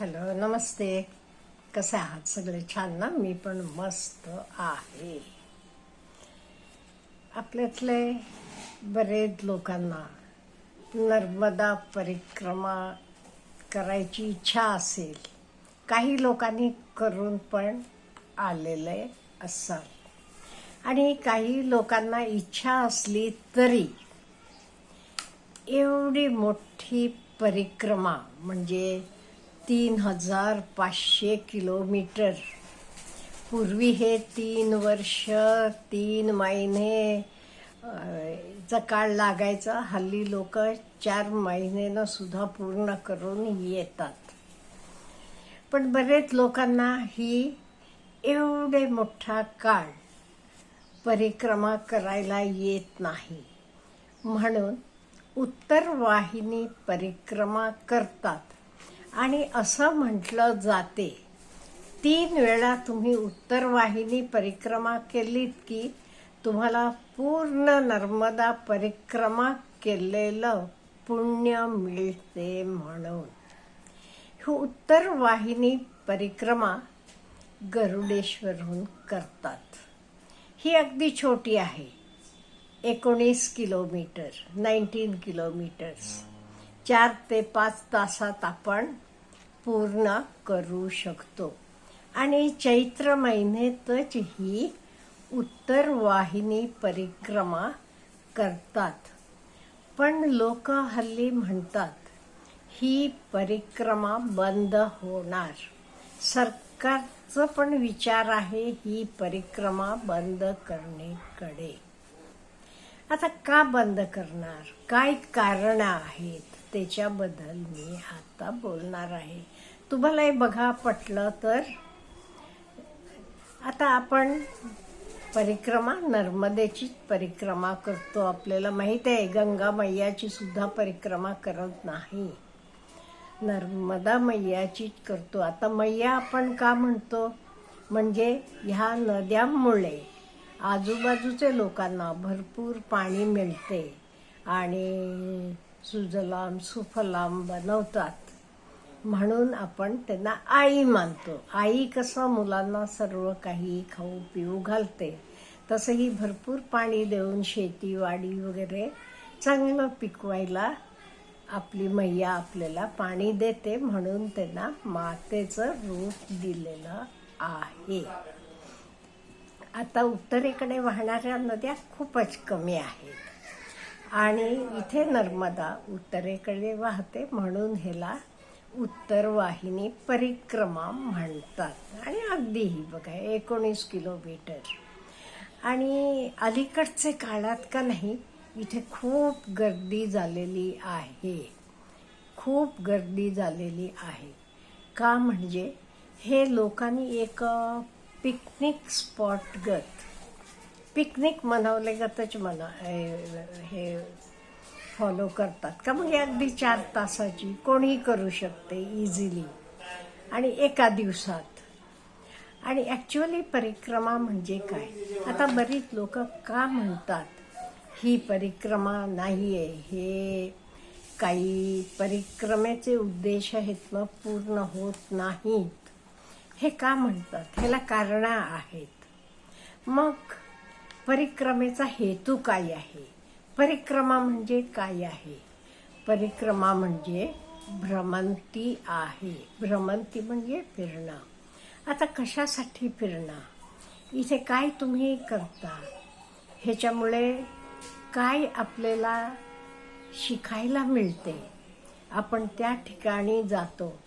Hello नमस्ते. कसे आहात सगळे? छान ना? मी पण मस्त आहे. आपल्यातले बरेच लोकांना नर्मदा परिक्रमा करायची इच्छा असेल. काही लोकांनी करून पण आलेले असाल आणि काही लोकांना इच्छा असली तरी एवढी मोठी परिक्रमा म्हणजे तीन हजार पाचशे किलोमीटर. पूर्वी हे तीन वर्ष तीन महिने चा काळ लागायचा. हल्ली लोक चार महिन्यानं सुद्धा पूर्ण करून येतात. पण बरेच लोकांना ही एवढे मोठा काळ परिक्रमा करायला येत नाही. म्हणून उत्तर वाहिनी परिक्रमा करतात. आणि असं म्हटलं जाते. तीन वेळा तुम्ही उत्तर वाहिनी परिक्रमा केलीत की तुम्हाला पूर्ण नर्मदा परिक्रमा केलेलं पुण्य मिळते म्हणून. ही उत्तर वाहिनी परिक्रमा गरुडेश्वरहून करतात. ही अगदी छोटी आहे. एकोणीस किलोमीटर नाईन्टीन किलोमीटर्स. चार ते पाच तासात आपण पूर्ण करू शकतो. आणि चैत्र महिन्यातच ही उत्तर वाहिनी परिक्रमा करतात. पण लोक हल्ली म्हणतात ही परिक्रमा बंद होणार. सरकारचं पण विचार आहे ही परिक्रमा बंद करण्याकडे. आता का बंद करणार? काय कारण आहेत? त्याच्याबद्दल मी आता बोलणार आहे. तुम्हाला हे बघा पटलं तर. आता आपण परिक्रमा नर्मदेची परिक्रमा करतो आपल्याला. माहीत आहे गंगा मैयाची सुद्धा परिक्रमा करत नाही. नर्मदा मैयाचीच करतो. आता मैया आपण का म्हणतो? म्हणजे ह्या नद्यांमुळे आजूबाजूच्या लोकांना भरपूर पाणी मिळते. आणि सुजलाम सुफलाम बनवतात. म्हणून आपण त्यांना आई मानतो. आई कसं मुलांना सर्व काही खाऊ पिऊ घालते. तसंही भरपूर पाणी देऊन शेती वाडी वगैरे चांगलं पिकवायला आपली मैया आपल्याला पाणी देते. म्हणून त्यांना मातेचं रूप दिलेलं आहे. आता उत्तरेकडे वाहणाऱ्या नद्या खूपच कमी आहेत. आणि इथे नर्मदा उत्तरेकडे वाहते म्हणून ह्याला उत्तर वाहिनी परिक्रमा म्हणतात. आणि अगदी ही बघा एकोणीस किलोमीटर. आणि अलीकडचे काळात का नाही इथे खूप गर्दी झालेली आहे. खूप गर्दी झालेली आहे. का म्हणजे हे लोकांनी एक पिकनिक स्पॉट गत पिकनिक मनवले गतच म्हणा हे- हे फॉलो करतात. का म्हणजे अगदी चार तासाची कोणीही करू शकते इझिली आणि एका दिवसात. आणि ॲक्च्युअली परिक्रमा म्हणजे काय? आता बरीच लोक का म्हणतात ही परिक्रमा नाही आहे हे काही परिक्रमेचे उद्देश आहेत मग पूर्ण होत नाहीत. हे का म्हणतात? ह्याला कारणं आहेत. मग परिक्रमेचा हेतू काय आहे? परिक्रमा म्हणजे काय आहे? परिक्रमा म्हणजे भ्रमंती आहे. भ्रमंती म्हणजे फिरणं. आता कशासाठी फिरणं? इथे काय तुम्ही करता? ह्याच्यामुळे काय आपल्याला शिकायला मिळते? आपण त्या ठिकाणी जातो.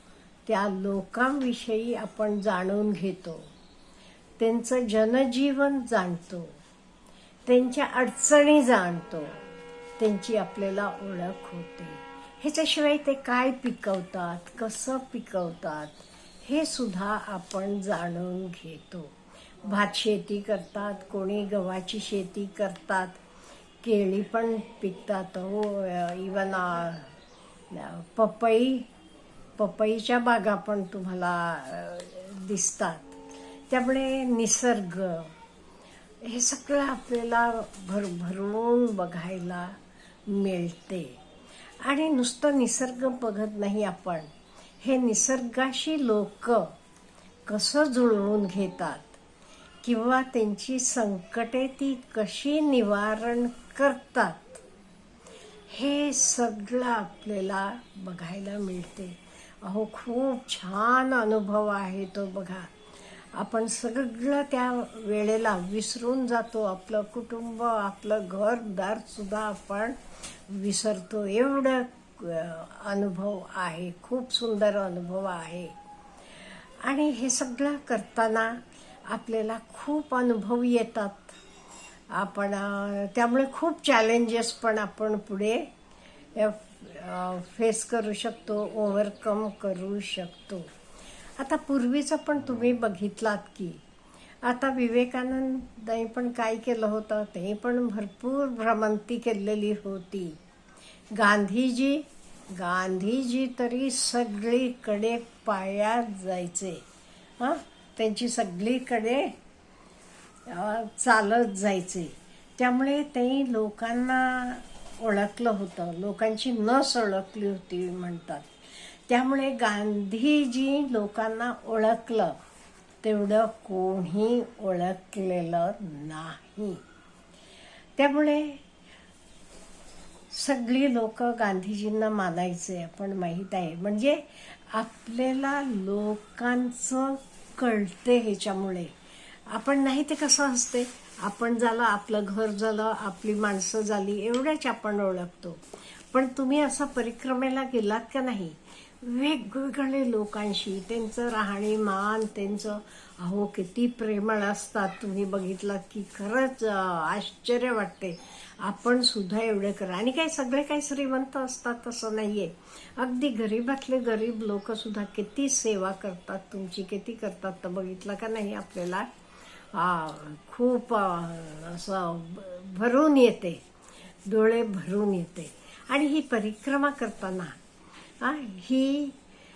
त्या लोकांविषयी आपण जाणून घेतो. त्यांचं जनजीवन जाणतो. त्यांच्या अडचणी जाणतो. त्यांची आपल्याला ओळख होते. ह्याच्याशिवाय ते काय पिकवतात कसं पिकवतात हे सुद्धा आपण जाणून घेतो. भात शेती करतात कोणी गव्हाची शेती करतात केळी पण पिकतात. हो इवन पपई पपईच्या बागा पण तुम्हाला दिसतात. त्यामुळे निसर्ग हे सगळं आपल्याला भर भरून बघायला मिळते. आणि नुसतं निसर्ग बघत नाही आपण. हे निसर्गाशी लोक कसं जुळवून घेतात? किंवा त्यांची संकटे ती कशी निवारण करतात? हे सगळं आपल्याला बघायला मिळते. अहो खूप छान अनुभव आहे तो बघा. आपण सगळं त्या वेळेला विसरून जातो. आपलं कुटुंब आपलं घरदारसुद्धा आपण विसरतो. एवढं अनुभव आहे. खूप सुंदर अनुभव आहे. आणि हे सगळं करताना आपल्याला खूप अनुभव येतात. आपण त्यामुळे खूप चॅलेंजेस पण आपण पुढे फेस करू शकतो ओव्हरकम करू शकतो. आता पूर्वीचं पण तुम्ही बघितलात की आता विवेकानंदांनी पण काय केलं होतं? ते पण भरपूर भ्रमंती केलेली होती. गांधीजी गांधीजी तरी सगळीकडे पायात जायचे. हां? त्यांची सगळीकडे चालत जायचे. त्यामुळे ते लोकांना ओळखलं होतं. लोकांची नस ओळखली होती म्हणतात. त्यामुळे गांधीजी लोकांना ओळखलं. तेवढं कोणी ओळखलेलं नाही. त्यामुळे सगळी लोक गांधीजींना मानायचे आपण माहीत आहे. म्हणजे आपल्याला लोकांचं कळते ह्याच्यामुळे. आपण नाही ते कसं असते आपण झालं आपलं घर झालं आपली माणसं झाली एवढ्याच आपण ओळखतो. पण तुम्ही असा परिक्रमेला गेलात का नाही? वेगवेगळे लोकांशी. त्यांचं राहणीमान त्यांचं अहो किती प्रेमळ असतात. तुम्ही बघितलात की खरंच आश्चर्य वाटते. आपण सुद्धा एवढं करा. आणि काही सगळे काही श्रीमंत असतात असं नाहीये. अगदी गरीबातले गरीब लोक सुद्धा किती सेवा करतात. तुमची किती करतात तर बघितलं का नाही आपल्याला? खूप असं भरून येते. डोळे भरून येते. आणि ही परिक्रमा करताना आ, ही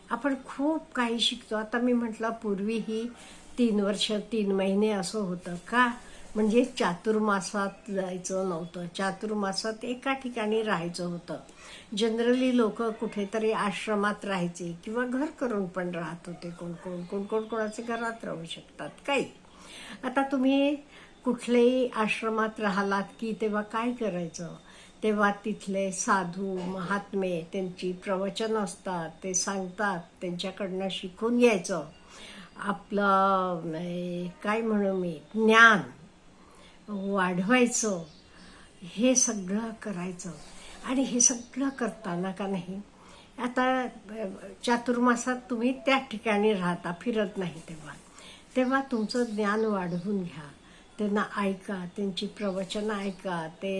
आपण खूप काही शिकतो. आता मी म्हटलं पूर्वी ही तीन वर्ष तीन महिने असं होतं का? म्हणजे चातुर्मासात जायचं नव्हतं. चातुर्मासात एका ठिकाणी राहायचं होतं. जनरली लोक कुठेतरी आश्रमात राहायचे किंवा घर करून पण राहत होते. कोण कोण कोण कोण कोणाचे घरात राहू शकतात? काही. आता तुम्ही कुठल्याही आश्रमात राहिलात की तेव्हा काय करायचं? तेव्हा तिथले साधू महात्मे त्यांची प्रवचन असतात ते सांगतात त्यांच्याकडनं शिकून घ्यायचं. आपलं काय म्हणू मी ज्ञान वाढवायचं हे सगळं करायचं. आणि हे सगळं करताना का नाही आता चातुर्मासात तुम्ही त्या ठिकाणी राहता फिरत नाही तेव्हा. तेव्हा तुमचं ज्ञान वाढवून घ्या. त्यांना ऐका त्यांची प्रवचनं ऐका ते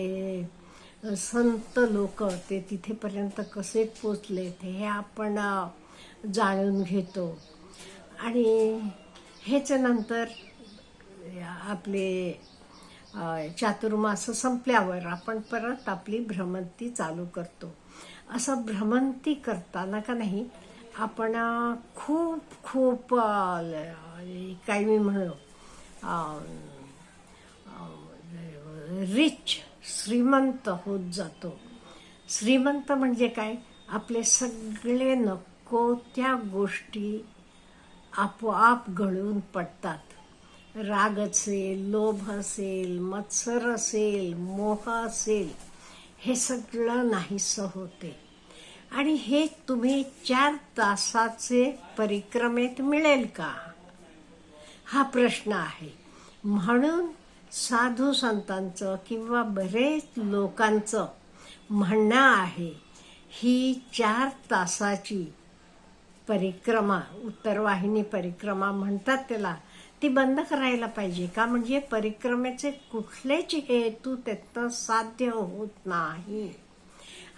संत लोक ते तिथेपर्यंत कसे पोचले हे आपण जाणून घेतो. आणि ह्याच्यानंतर आपले चातुर्मास संपल्यावर आपण परत आपली भ्रमंती चालू करतो. असं भ्रमंती करताना का नाही आपण खूप खूप काय मी म्हणू रिच श्रीमंत होत जातो. श्रीमंत म्हणजे काय? आपले सगळे नको त्या गोष्टी आपोआप गळून पडतात. राग असेल लोभ असेल मत्सर असेल मोह असेल हे सगळं नाहीसं होते. आणि हे तुम्ही चार तासाचे परिक्रमेत मिळेल का? हा प्रश्न आहे. म्हणून साधू संतांचं किंवा बरेच लोकांचं म्हणणं आहे ही चार तासाची परिक्रमा उत्तरवाहिनी परिक्रमा म्हणतात त्याला ती बंद करायला पाहिजे का? म्हणजे परिक्रमेचे कुठलेच हेतू त्यातनं साध्य होत नाही.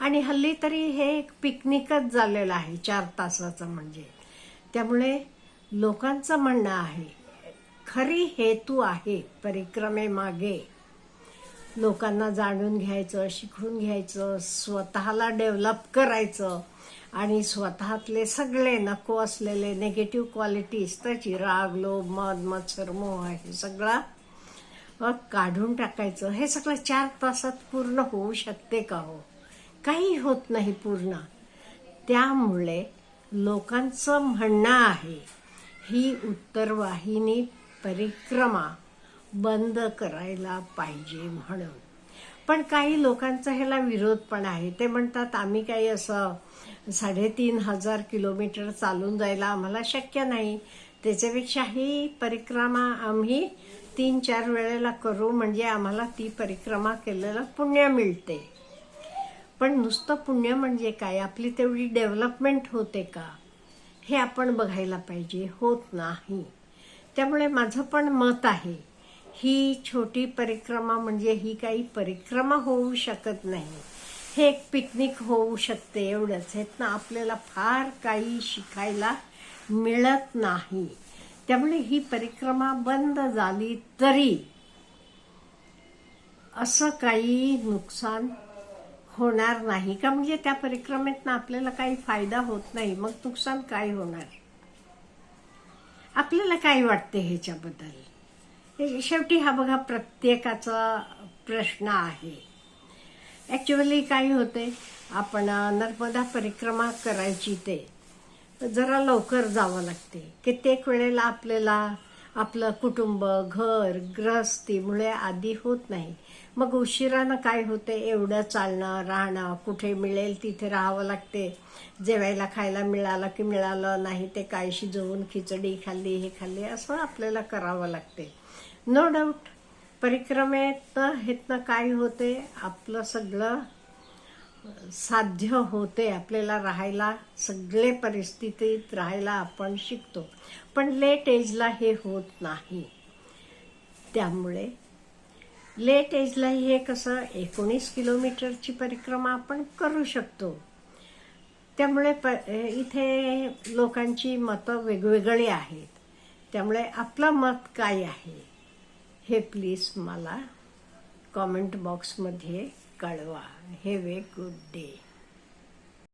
आणि हल्ली तरी हे एक पिकनिकच झालेलं आहे चार तासाचं म्हणजे. त्यामुळे लोकांचं म्हणणं आहे खरी हेतू आहे परिक्रमेमागे लोकांना जाणून घ्यायचं शिकून घ्यायचं स्वतःला डेव्हलप करायचं आणि स्वतःतले सगळे नको असलेले नेगेटिव्ह क्वालिटीज त्याची राग लोभ मद मत्सर मोह हे सगळं काढून टाकायचं. हे सगळं चार तासात पूर्ण होऊ शकते का हो? काही होत नाही पूर्ण. त्यामुळे लोकांचं म्हणणं आहे ही उत्तरवाहिनी परिक्रमा बंद करायला पाहिजे म्हणून. पण काही लोकांचा ह्याला विरोध पण आहे. ते म्हणतात आम्ही काही असं साडेतीन हजार किलोमीटर चालून जायला आम्हाला शक्य नाही. त्याच्यापेक्षा ही परिक्रमा आम्ही तीन चार वेळेला करू म्हणजे आम्हाला ती परिक्रमा केलेलं पुण्य मिळते. पण नुसतं पुण्य म्हणजे काय? आपली तेवढी डेव्हलपमेंट होते का? हे आपण बघायला पाहिजे. होत नाही. त्यामुळे माझं पण मत आहे ही छोटी परिक्रमा म्हणजे ही काही परिक्रमा होऊ शकत नाही. हे एक पिकनिक होऊ शकते एवढंच. ह्यातनं आपल्याला फार काही शिकायला मिळत नाही. त्यामुळे ही परिक्रमा बंद झाली तरी असं काही नुकसान होणार नाही. का म्हणजे त्या परिक्रमेतनं आपल्याला काही फायदा होत नाही. मग नुकसान काय होणार? आपल्याला काय वाटते ह्याच्याबद्दल? शेवटी हा बघा प्रत्येकाचा प्रश्न आहे. ॲक्च्युअली काय होते आपण नर्मदा परिक्रमा करायची ते जरा लवकर जावं लागते. कित्येक वेळेला आपल्याला आपलं कुटुंब घर ग्रहस्थीमुळे आधी होत नाही. मग उशिरानं काय होते? एवढं चालणं राहणं कुठे मिळेल तिथे राहावं लागते. जेवायला खायला मिळालं की मिळालं नाही ते काय शिजवून खिचडी खाल्ली हे खाल्ली असं आपल्याला करावं लागते. नो डाऊट परिक्रमेत हेतनं काय होते? आपलं सगळं साध्य होते आपल्याला राहायला सगळे परिस्थितीत राहायला आपण शिकतो. पण लेट एजला हे होत नाही. त्यामुळे लेट एजला हे कसं एकोणीस किलोमीटरची परिक्रमा आपण करू शकतो. त्यामुळे प इथे लोकांची मतं वेगवेगळी आहेत. त्यामुळे आपलं मत काय आहे? हे प्लीज मला कॉमेंट बॉक्समध्ये कळवा हे वे गुड डे